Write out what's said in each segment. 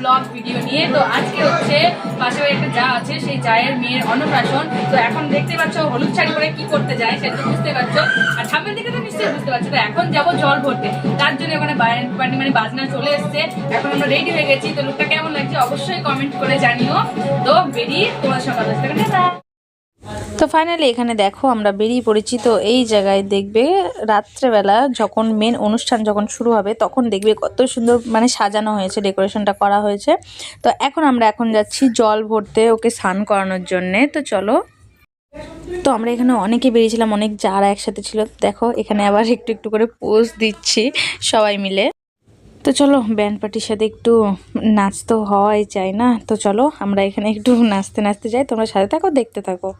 Blog video নিয়ে। তো আজকে হচ্ছে পাশে একটা যা আছে, সেই জায়ের মেয়ের অন্নপ্রাশন। তো এখন দেখতে পাচ্ছ হলুদ শাড়ি পরে কি করতে যায় সেটা তো বুঝতে পারছ। আর সামনের দিকে তো নিশ্চয়ই বুঝতে পারছ। তো এখন যাব জল ভরতে। তার জন্য ওখানে বাড়ি মানে বাজনা চলে এসছে। এখন আমরা রেডি হয়ে গেছি। তো লুকটা কেমন লাগছে অবশ্যই কমেন্ট করে জানিও। তো বেরিয়ে তোমার হচ্ছে। টাটা। তো ফাইনালি এখানে দেখো আমরা বেরিয়ে পড়েছি, তো এই জায়গায় দেখবে রাত্রেবেলা যখন মেন অনুষ্ঠান যখন শুরু হবে, তখন দেখবে কত সুন্দর মানে সাজানো হয়েছে ডেকোরেশনটা করা হয়েছে। তো এখন আমরা এখন যাচ্ছি জল ভরতে, ওকে স্নান করানোর জন্যে। তো চলো। তো আমরা এখানে অনেকে বেরিয়েছিলাম, অনেক যারা একসাথে ছিল। দেখো, এখানে আবার একটু একটু করে পোজ দিচ্ছি সবাই মিলে। তো চলো ব্যান্ড পার্টির সাথে একটু নাচ তো হওয়াই চাই না। তো চলো, আমরা এখানে একটু নাচতে নাচতে যাই, তোমরা সাথে থাকো, দেখতে থাকো।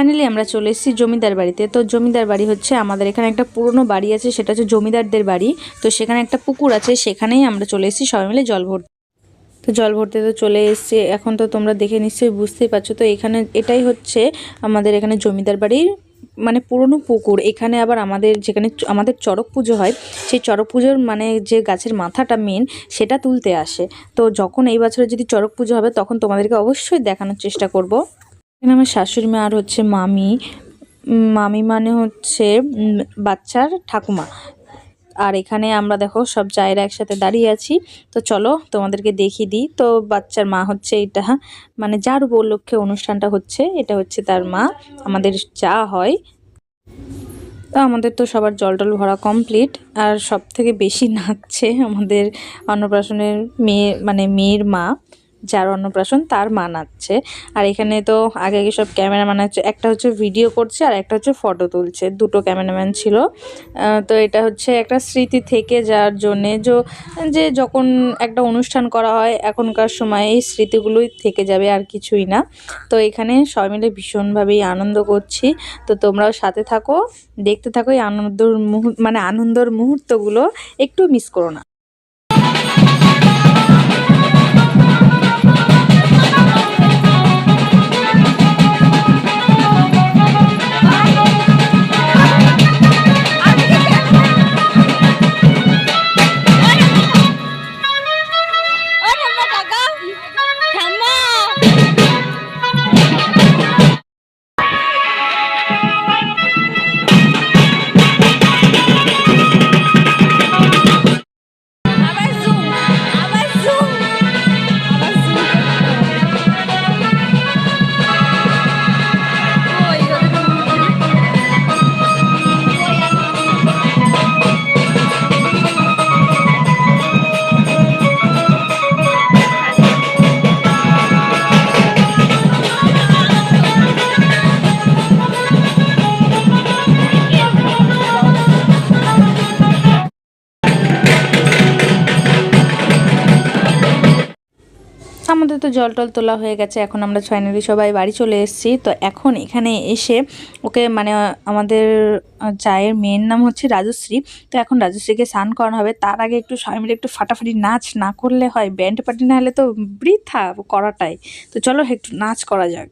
ফাইনালি আমরা চলে এসেছি জমিদার বাড়িতে। তো জমিদার বাড়ি হচ্ছে আমাদের এখানে একটা পুরনো বাড়ি আছে, সেটা হচ্ছে জমিদারদের বাড়ি। তো সেখানে একটা পুকুর আছে, সেখানেই আমরা চলে এসেছি, সবাই মিলে জল ভরতে তো জল ভরতে তো চলে এসছে। এখন তো তোমরা দেখে নিশ্চয়ই বুঝতেই পারছ। তো এখানে এটাই হচ্ছে আমাদের এখানে জমিদার বাড়ির মানে পুরনো পুকুর। এখানে আবার আমাদের যেখানে আমাদের চড়ক পুজো হয়, সেই চড়ক পুজোর মানে যে গাছের মাথাটা মেন সেটা তুলতে আসে। তো যখন এই বছরে যদি চড়ক পুজো হবে, তখন তোমাদেরকে অবশ্যই দেখানোর চেষ্টা করব। এখানে আমার শাশুড়ি মা আর হচ্ছে মামি মামি মানে হচ্ছে বাচ্চার ঠাকুমা। আর এখানে আমরা দেখো সব জায়গা একসাথে দাঁড়িয়ে আছি। তো চলো তোমাদেরকে দেখিয়ে দিই। তো বাচ্চার মা হচ্ছে এটা মানে যার উপলক্ষে অনুষ্ঠানটা হচ্ছে, এটা হচ্ছে তার মা। আমাদের যা হয়। তো আমাদের তো সবার জল টল ভরা কমপ্লিট আর সব থেকে বেশি নাচছে আমাদের অন্নপ্রাশনের মেয়ে মানে মেয়ের মা। যার অন্নপ্রাশন তার মানাচ্ছে। আর এখানে তো আগে আগে সব ক্যামেরাম্যান আছে, একটা হচ্ছে ভিডিও করছে আর একটা হচ্ছে ফটো তুলছে, দুটো ক্যামেরাম্যান ছিল। তো এটা হচ্ছে একটা স্মৃতি থেকে যার জন্যে যে- যে যখন একটা অনুষ্ঠান করা হয়, এখনকার সময়ে এই স্মৃতিগুলোই থেকে যাবে আর কিছুই না। তো এখানে সবাই মিলে ভীষণভাবেই আনন্দ করছি। তো তোমরাও সাথে থাকো, দেখতে থাকো এই আনন্দর মুহূর্ত মানে আনন্দর মুহূর্তগুলো, একটু মিস করো না। আমাদের তো জল টল তোলা হয়ে গেছে, এখন আমরা ফাইনালি সবাই বাড়ি চলে এসেছি। তো এখন এখানে এসে ওকে মানে আমাদের চায়ের মেয়ের নাম হচ্ছে রাজশ্রী। তো এখন রাজশ্রীকে স্নান করানো হবে। তার আগে একটু সবাই মিলে একটু ফাটাফাটি নাচ না করলে হয় ব্যান্ড পার্টি না হলে তো বৃথা করাটাই। তো চলো একটু নাচ করা যাক।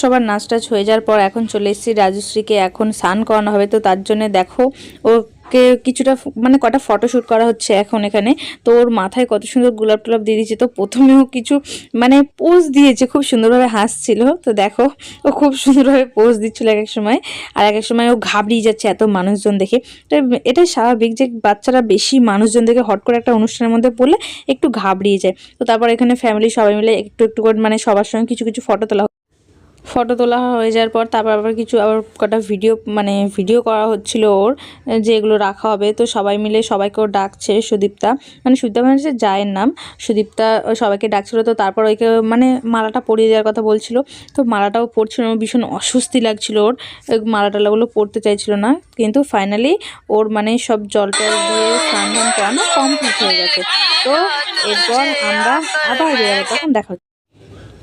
সবার নাচ টাচ হয়ে যাওয়ার পর এখন চলে এসেছি রাজশ্রীকে এখন স্নান করানো হবে। তো তার জন্য দেখো, ওকে কিছুটা মানে কটা ফটোশ্যুট করা হচ্ছে এখন এখানে। তো ওর মাথায় কত সুন্দর গোলাপ টোলাপ দিয়ে দিয়েছে। তো প্রথমেও কিছু মানে পোজ দিয়েছে, খুব সুন্দরভাবে হাসছিল। তো দেখো, ও খুব সুন্দরভাবে পোজ দিচ্ছিল এক এক সময়। আর এক এক সময় ও ঘাবড়িয়ে যাচ্ছে এত মানুষজন দেখে। তো এটাই স্বাভাবিক যে বাচ্চারা বেশি মানুষজন দেখে হট করে একটা অনুষ্ঠানের মধ্যে পড়লে একটু ঘাবড়িয়ে যায়। তো তারপর এখানে ফ্যামিলি সবাই মিলে একটু একটু করে মানে সবার সঙ্গে কিছু কিছু ফটো তোলা ফটো তোলা হয়ে যাওয়ার পর তারপর আবার কিছু, আবার কটা ভিডিও মানে ভিডিও করা হচ্ছিল ওর, যে এগুলো রাখা হবে। তো সবাই মিলে সবাইকে ও ডাকছে সুদীপ্তা। মানে সুদীপ্তা মানে হচ্ছে জায়ের নাম। সুদীপ্তা সবাইকে ডাকছিল, তো তারপর ওইকে মানে মালাটা পরিয়ে দেওয়ার কথা বলছিল। তো মালাটাও পরছিল ভীষণ অস্বস্তি লাগছিল ওর। ওই মালা টালাগুলো পরতে চাইছিল না। কিন্তু ফাইনালি ওর মানে সব জল টল দিয়ে স্নান করানো কমপ্লিট হয়ে গেছে। তো এরপর আমরা আবার তখন দেখা।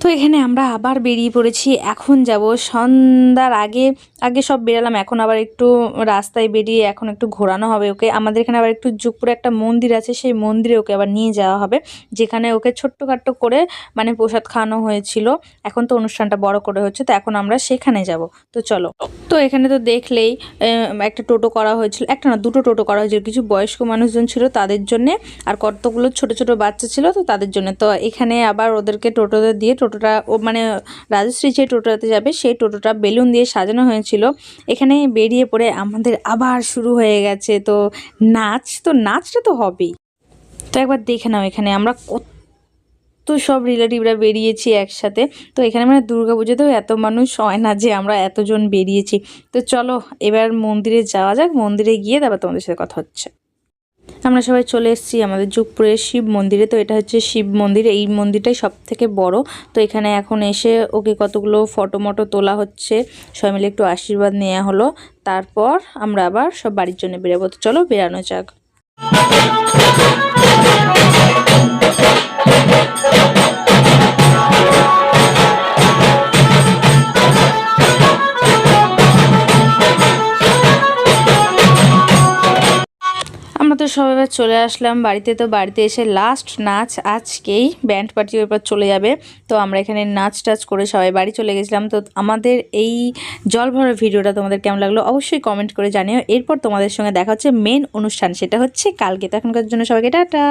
তো এখানে আমরা আবার বেরিয়ে পড়েছি, এখন যাব সন্ধ্যার আগে আগে সব বেরালাম, এখন আবার একটু রাস্তায় বেরিয়ে এখন একটু ঘোরানো হবে ওকে। আমাদের এখানে আবার একটু যুগপুরে একটা মন্দির আছে, সেই মন্দিরে ওকে আবার নিয়ে যাওয়া হবে, যেখানে ওকে ছোট্টখাট্ট করে মানে প্রসাদ খাওয়ানো হয়েছিল। এখন তো অনুষ্ঠানটা বড় করে হচ্ছে, তো এখন আমরা সেখানে যাব। তো চলো। তো এখানে তো দেখলেই একটা টোটো করা হয়েছিল, একটা না, দুটো টোটো করা হয়েছিল, কিছু বয়স্ক মানুষজন ছিল তাদের জন্যে, আর কতগুলো ছোট ছোট বাচ্চা ছিল তো তাদের জন্য। তো এখানে আবার ওদেরকে টোটোতে দিয়ে টোটোটা, ও মানে রাজশ্রী যে টোটোটাতে যাবে, সেই টোটোটা বেলুন দিয়ে সাজানো হয়েছিল। এখানে বেরিয়ে পড়ে আমাদের আবার শুরু হয়ে গেছে। তো নাচ, তো নাচটা তো হবেই। তো একবার দেখে নাও এখানে, আমরা কত সব রিলেটিভরা বেরিয়েছি একসাথে। তো এখানে মানে দুর্গা পুজোতেও এত মানুষ হয় না যে আমরা এতজন বেরিয়েছি। তো চলো, এবার মন্দিরে যাওয়া যাক। মন্দিরে গিয়ে তারপর তোমাদের সাথে কথা হচ্ছে। আমরা সবাই চলে এসেছি আমাদের যুগপুরের শিব মন্দিরে। তো এটা হচ্ছে শিব মন্দির। এই মন্দিরটাই সব থেকে বড়। তো এখানে এখন এসে ওকে কতগুলো ফটো মটো তোলা হচ্ছে, সবাই মিলে একটু আশীর্বাদ নেওয়া হলো। তারপর আমরা আবার সব বাড়ির জন্য বেরোবো। তো চলো বেরানো যাক। তো সবাই চলে আসলাম। বাড়িতে তো বাড়িতে এসে লাস্ট নাচ আজকেই ব্যান্ড পার্টি এরপর চলে যাবে। তো আমরা এখানে নাচ টাচ করে সবাই বাড়ি চলে গেছিলাম। তো আমাদের এই জল ভরা ভিডিওটা তোমাদের কেমন লাগল অবশ্যই কমেন্ট করে জানিও। এরপর তোমাদের সঙ্গে দেখা হচ্ছে মেন অনুষ্ঠান, সেটা হচ্ছে কালকে। তো এখনকার জন্য সবাইকে টাটা!